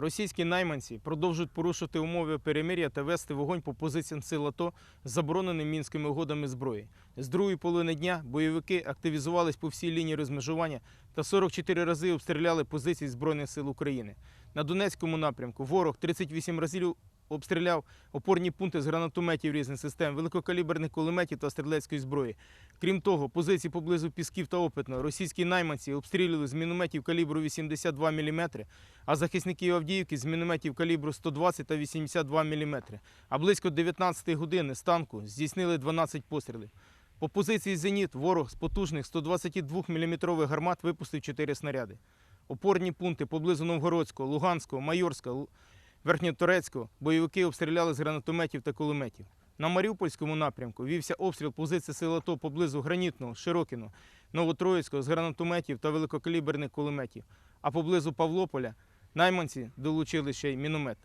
Російські найманці продовжують порушувати умови перемир'я та вести вогонь по позиціям сил АТО забороненим мінськими угодами зброї. З другої половини дня бойовики активізувались по всій лінії розмежування та 44 рази обстріляли позиції Збройних сил України. На Донецькому напрямку ворог 38 разів обстріляв опорні пункти з гранатометів різних систем, великокаліберних кулеметів та стрілецької зброї. Крім того, позиції поблизу Пісків та Опитного російські найманці обстрілювали з мінометів калібру 82 мм, а захисники Авдіївки з мінометів калібру 120 та 82 мм. А близько 19 години з танку здійснили 12 пострілів. По позиції «Зеніт» ворог з потужних 122 мм гармат випустив 4 снаряди. Опорні пункти поблизу Новгородського, Луганського, Майорська, Лу- бойовики обстріляли з гранатометів та кулеметів. На Маріупольському напрямку вівся обстріл позиції сил АТО поблизу Гранітного, Широкіно, Новотроїцького з гранатометів та великокаліберних кулеметів. А поблизу Павлополя найманці долучили ще й міномет.